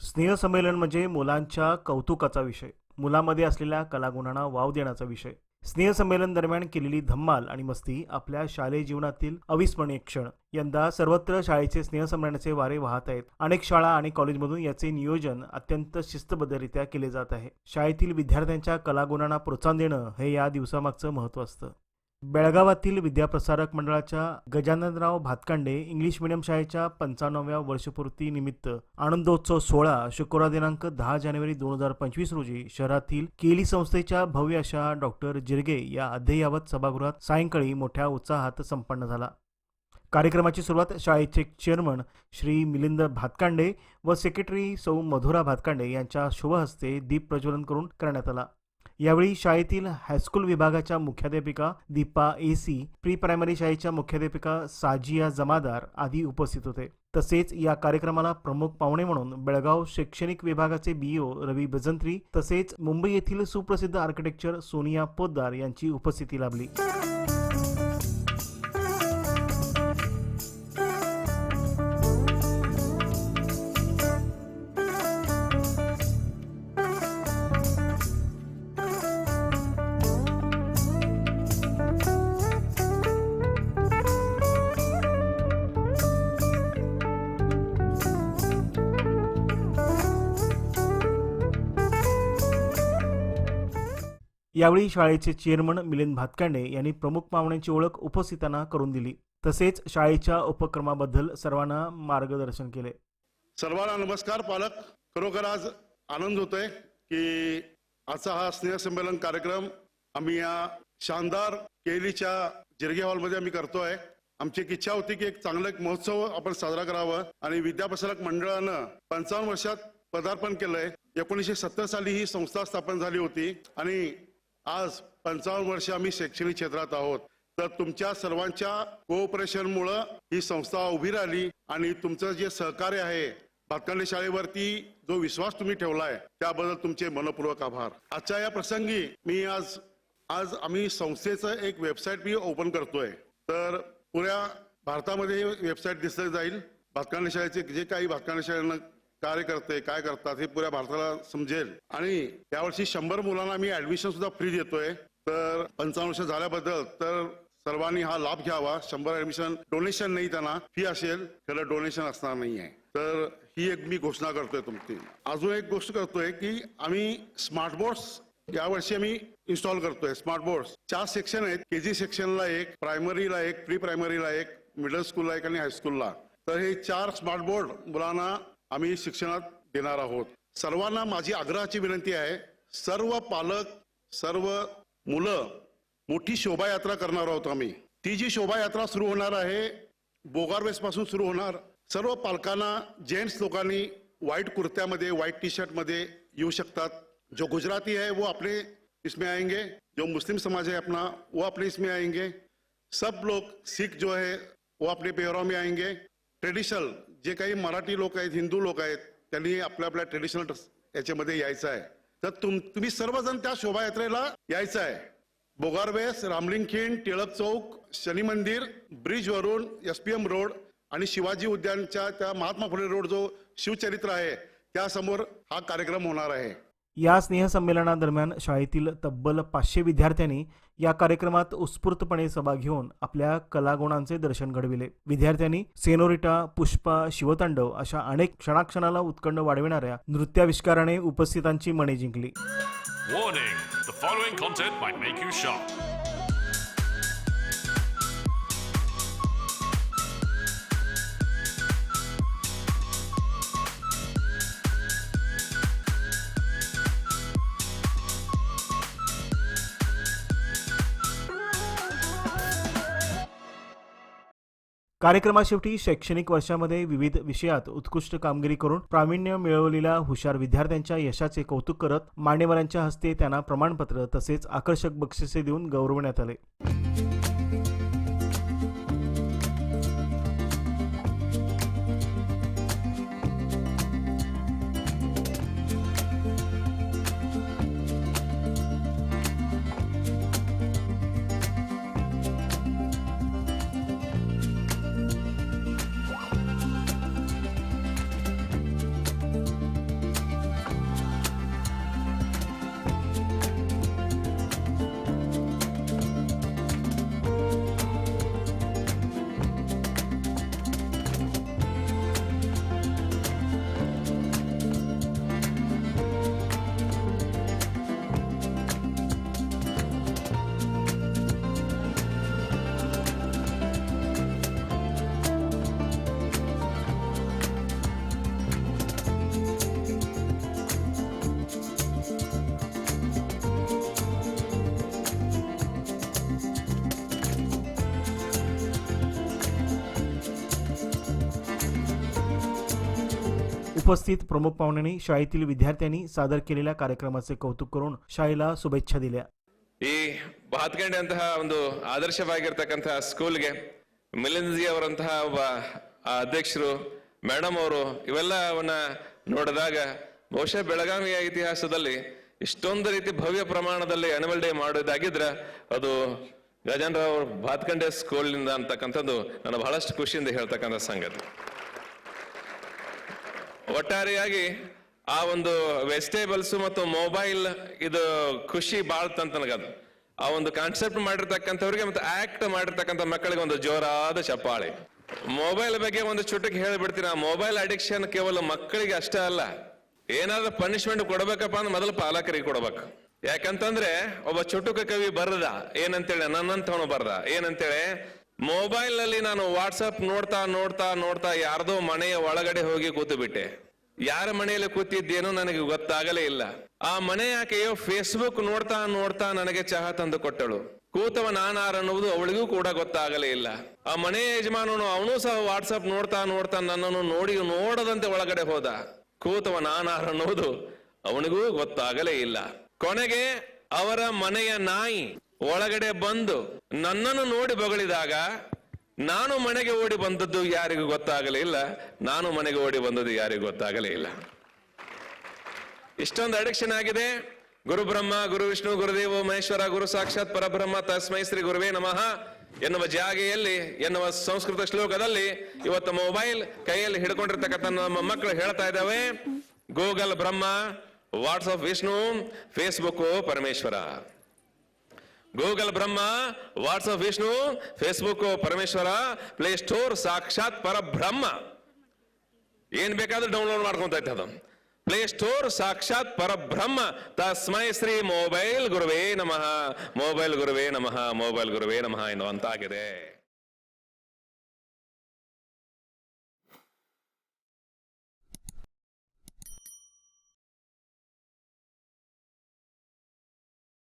स्नेहसंमेलन म्हणजे मुलांच्या कौतुकाचा विषय. मुलामध्ये असलेल्या कलागुणांना वाव देण्याचा विषय. स्नेहसंमेलन दरम्यान केलेली धम्माल आणि मस्ती आपल्या शालेय जीवनातील अविस्मरणीय क्षण. यंदा सर्वत्र शाळेचे स्नेहसंमेलनाचे वारे वाहत आहेत. अनेक शाळा आणि कॉलेजमधून याचे नियोजन अत्यंत शिस्तबद्धरित्या केले जात आहे. शाळेतील विद्यार्थ्यांच्या कलागुणांना प्रोत्साहन देणं हे या दिवसामागचं महत्त्व असतं. बेळगावातील विद्याप्रसारक मंडळाच्या गजाननराव भातकांडे इंग्लिश मिडियम शाळेच्या पंचाण्णव्या वर्षपूर्ती निमित्त आनंदोत्सव सोहळा शुक्रवार दिनांक दहा जानेवारी दोन हजार पंचवीस रोजी शहरातील केली संस्थेच्या भव्य अशा डॉक्टर जिरगे या अध्ययावत सभागृहात सायंकाळी मोठ्या उत्साहात संपन्न झाला. कार्यक्रमाची सुरुवात शाळेचे चेअरमन श्री मिलिंद भातकांडे व सेक्रेटरी सौ मधुरा भातकांडे यांच्या शुभहस्ते दीप प्रज्वलन करून करण्यात आला. यावेळी शाळेतील हायस्कूल विभागाच्या मुख्याध्यापिका Deepa A C pre primary शाळेच्या मुख्याध्यापिका साजिया जमादार आदी उपस्थित होते. तसेच या कार्यक्रमाला प्रमुख पाहुणे म्हणून बेळगाव शैक्षणिक विभागाचे बीओ रवी बजंत्री तसेच मुंबई येथील सुप्रसिद्ध आर्किटेक्चर सोनिया पोद्दार यांची उपस्थिती लाभली. यावेळी शाळेचे चेअरमन मिलिंद भातकांडे यांनी प्रमुख पाहुण्यांची ओळख उपस्थितांना करून दिली. तसेच शाळेच्या उपक्रमाबद्दल सर्वांना मार्गदर्शन केले. सर्वांना नमस्कार पालक. खरोखर आज आनंद होतोय की आजचा हा स्नेहसंमेलन कार्यक्रम आम्ही या शानदार केलीच्या जिरगे हॉलमध्ये आम्ही करतोय. आमची एक इच्छा होती की एक चांगला एक महोत्सव आपण साजरा करावा आणि विद्याप्रसारक मंडळानं पंचावन्न वर्षात पदार्पण केलंय. एकोणीसशे सत्तर साली ही संस्था स्थापन झाली होती आणि आज पंचावन्न वर्ष आम्ही शैक्षणिक क्षेत्रात आहोत. तर तुमच्या सर्वांच्या कोऑपरेशनमुळं ही संस्था उभी राहिली आणि तुमचं जे सहकार्य आहे भातकांडे शाळेवरती जो विश्वास तुम्ही ठेवलाय त्याबद्दल तुमचे मनपूर्वक आभार. आजच्या या प्रसंगी मी आज आज आम्ही संस्थेचं एक वेबसाईट मी ओपन करतोय. तर पुऱ्या भारतामध्ये वेबसाईट दिसत जाईल. भातकांडे शाळेचे जे काही भातकांडे शाळेनं कार्य करते काय करतात हे पुऱ्या भारताला समजेल. आणि यावर्षी शंभर मुलांना मी ऍडमिशन सुद्धा फ्री देतोय. तर पंचावन्न वर्ष झाल्याबद्दल तर सर्वांनी हा लाभ घ्यावा. शंभर ऍडमिशन डोनेशन नाही त्यांना फी असेल. खरं डोनेशन असणार नाही आहे. तर ही एक मी घोषणा करतोय तुमची. अजून एक गोष्ट करतोय की आम्ही स्मार्ट बोर्ड्स यावर्षी आम्ही इन्स्टॉल करतोय. स्मार्ट बोर्ड्स चार सेक्शन आहेत. के जी सेक्शनला एक प्रायमरीला एक प्री प्रायमरीला एक मिडल स्कूलला एक आणि हायस्कूलला तर हे चार स्मार्ट बोर्ड मुलांना आम्ही शिक्षणात देणार आहोत. सर्वांना माझी आग्रहाची विनंती आहे सर्व पालक सर्व मुलं मोठी शोभायात्रा करणार आहोत आम्ही. ती जी शोभायात्रा सुरू होणार आहे बोगारवेस पासून सुरू होणार सर्व पालकांना जेंट्स लोकांनी व्हाईट कुर्त्यामध्ये व्हाईट टी शर्टमध्ये येऊ शकतात. जो गुजराती है वो अपने इसमें आएंगे. जो मुस्लिम समाज है अपना वो अपने इसमें आएंगे. सब लोग सिख जो है वो अपने पेहराव में आएंगे. ट्रेडिशनल जे काही मराठी लोक आहेत हिंदू लोक आहेत त्यांनी आपल्या आपल्या ट्रेडिशनल याच्यामध्ये यायचं आहे. तर तुम तुम्ही सर्वजण त्या शोभायात्रेला यायचं आहे. बोगारवेस रामलिंगखिंड टिळक चौक शनी मंदिर ब्रिज वरून एस पी एम रोड आणि शिवाजी उद्यानच्या त्या महात्मा फुले रोड जो शिवचरित्र आहे त्यासमोर हा कार्यक्रम होणार आहे. या स्नेहसंमेलनादरम्यान शाळेतील तब्बल पाचशे विद्यार्थ्यांनी या कार्यक्रमात उत्स्फूर्तपणे सभा घेऊन आपल्या कलागुणांचे दर्शन घडविले. विद्यार्थ्यांनी सेनोरिटा पुष्पा शिवतांडव अशा अनेक क्षणाक्षणाला उत्कंड वाढविणाऱ्या नृत्याविष्काराने उपस्थितांची मने जिंकली. कार्यक्रमाशेवटी शैक्षणिक वर्षामध्ये विविध विषयात उत्कृष्ट कामगिरी करून प्रावीण्य मिळवलेल्या हुशार विद्यार्थ्यांच्या यशाचे कौतुक करत मान्यवरांच्या हस्ते त्यांना प्रमाणपत्र तसेच आकर्षक बक्षिसे देऊन गौरवण्यात आले. उपस्थित प्रमुख पाहुण्यांनी शाळेतील विद्यार्थ्यांनी सादर केलेल्या कार्यक्रमाचे कौतुक करून शाळेला शुभेच्छा दिल्या ಈ ಬಾತ್ಕಂಡಿಯಂತಹ ಒಂದು ಆದರ್ಶವಾಗಿರ್ತಕ್ಕಂತಹ ಸ್ಕೂಲ್ಗೆ ಮಿಲಿಂದ್ಜಿ ಅವರಂತಹ ಒಬ್ಬ ಆ ಅಧ್ಯಕ್ಷರು ಮೇಡಮ್ ಅವರು ಇವೆಲ್ಲವನ್ನ ನೋಡಿದಾಗ ಬಹುಶಃ ಬೆಳಗಾವಿಯ ಇತಿಹಾಸದಲ್ಲಿ ಇಷ್ಟೊಂದು ರೀತಿ ಭವ್ಯ ಪ್ರಮಾಣದಲ್ಲಿ ಅನಿಮಲ್ ಡೇ ಮಾಡೋದಾಗಿದ್ರೆ ಅದು ಗಜೇಂದ್ರರಾವ್ ಬಾತ್ಕಂಡೆ ಸ್ಕೂಲ್ನಿಂದ ಅಂತಕ್ಕಂಥದ್ದು ನಾನು ಬಹಳಷ್ಟು ಖುಷಿಯಿಂದ ಹೇಳ್ತಕ್ಕಂಥ ಸಂಗತಿ ಒಟ್ಟಾರೆಯಾಗಿ ಆ ಒಂದು ವೆಜಿಟೇಬಲ್ಸ್ ಮತ್ತು ಮೊಬೈಲ್ ಇದು ಖುಷಿ ಬಾಳ್ತಂತ ನನಗದು. ಆ ಒಂದು ಕಾನ್ಸೆಪ್ಟ್ ಮಾಡಿರ್ತಕ್ಕಂಥವ್ರಿಗೆ ಮತ್ತು ಆಕ್ಟ್ ಮಾಡಿರ್ತಕ್ಕಂಥ ಮಕ್ಕಳಿಗೆ ಒಂದು ಜೋರಾದ ಚಪ್ಪಾಳೆ. ಮೊಬೈಲ್ ಬಗ್ಗೆ ಒಂದು ಚುಟುಕು ಹೇಳಿಬಿಡ್ತೀನಿ. ಆ ಮೊಬೈಲ್ ಅಡಿಕ್ಷನ್ ಕೇವಲ ಮಕ್ಕಳಿಗೆ ಅಷ್ಟೇ ಅಲ್ಲ. ಏನಾದ್ರೂ ಪನಿಷ್ಮೆಂಟ್ ಕೊಡ್ಬೇಕಪ್ಪ ಅಂದ್ರೆ ಮೊದಲು ಪಾಲಕರಿಗೆ ಕೊಡ್ಬೇಕು. ಯಾಕಂತಂದ್ರೆ ಒಬ್ಬ ಚುಟುಕ ಕವಿ ಬರದ? ಏನಂತೇಳಿ ನನ್ನಂತವನು ಬರ್ದ? ಏನಂತೇಳಿ ಮೊಬೈಲ್ನಲ್ಲಿ ನಾನು ವಾಟ್ಸಪ್ ನೋಡ್ತಾ ನೋಡ್ತಾ ನೋಡ್ತಾ ಯಾರ್ದೋ ಮನೆಯ ಒಳಗಡೆ ಹೋಗಿ ಕೂತು ಬಿಟ್ಟೆ ಯಾರ ಮನೆಯಲ್ಲಿ ಕೂತಿದ್ದೇನೋ ನನಗೆ ಗೊತ್ತಾಗಲೇ ಇಲ್ಲ. ಆ ಮನೆ ಆಕೆಯೋ ಫೇಸ್ಬುಕ್ ನೋಡ್ತಾ ನೋಡ್ತಾ ನನಗೆ ಚಹಾ ತಂದು ಕೊಟ್ಟಳು. ಕೂತವ ನಾನಾರನ್ನುವುದು ಅವಳಿಗೂ ಕೂಡ ಗೊತ್ತಾಗಲೇ ಇಲ್ಲ. ಆ ಮನೆಯ ಯಜಮಾನನು ಅವನು ಸಹ ವಾಟ್ಸಪ್ ನೋಡ್ತಾ ನೋಡ್ತಾ ನನ್ನನ್ನು ನೋಡಿ ನೋಡದಂತೆ ಒಳಗಡೆ ಹೋದ. ಕೂತವ ನಾನಾರನ್ನುವುದು ಅವನಿಗೂ ಗೊತ್ತಾಗಲೇ ಇಲ್ಲ. ಕೊನೆಗೆ ಅವರ ಮನೆಯ ನಾಯಿ ಒಳಗಡೆ ಬಂದು ನನ್ನನ್ನು ನೋಡಿ ಬಗಳಿದಾಗ, ನಾನು ಮನೆಗೆ ಓಡಿ ಬಂದದ್ದು ಯಾರಿಗೂ ಗೊತ್ತಾಗಲಿಲ್ಲ ನಾನು ಮನೆಗೆ ಓಡಿ ಬಂದದ್ದು ಯಾರಿಗೂ ಗೊತ್ತಾಗಲೇ ಇಲ್ಲ. ಇಷ್ಟೊಂದು ಅಡಿಕ್ಷನ್ ಆಗಿದೆ. ಗುರು ಬ್ರಹ್ಮ ಗುರು ವಿಷ್ಣು, ಗುರುದೇವು, ಮಹೇಶ್ವರ, ಗುರು ಸಾಕ್ಷಾತ್, ಪರಬ್ರಹ್ಮ, ತಸ್ಮೈ ಶ್ರೀ ಗುರುವೇ ನಮಃ. ಎನ್ನುವ ಜಾಗೆಯಲ್ಲಿ, ಎನ್ನುವ ಸಂಸ್ಕೃತ ಶ್ಲೋಕದಲ್ಲಿ ಇವತ್ತು ಮೊಬೈಲ್ ಕೈಯಲ್ಲಿ ಹಿಡ್ಕೊಂಡಿರ್ತಕ್ಕಂಥ ನಮ್ಮ ಮಕ್ಕಳು ಹೇಳ್ತಾ ಇದ್ದಾವೆ. Google Brahma WhatsApp Vishnu Facebook Parameshwara. Google Brahma, WhatsApp Vishnu, Facebook Parameshwara, play store ಸಾಕ್ಷಾತ್ ಪರಬ್ರಹ್ಮ. ಏನ್ ಬೇಕಾದ್ರೂ ಡೌನ್ಲೋಡ್ ಮಾಡ್ಕೊಂತ ಇತ್ತು ಅದು. ಪ್ಲೇ ಸ್ಟೋರ್ ಸಾಕ್ಷಾತ್ ಪರಬ್ರಹ್ಮ. ತಸ್ಮೈ ಶ್ರೀ ಮೊಬೈಲ್ ಗುರುವೇ ನಮಃ, ಮೊಬೈಲ್ ಗುರುವೇ ನಮಃ, ಮೊಬೈಲ್ ಗುರುವೇ ನಮಃ ಎನ್ನುವಂತಾಗಿದೆ.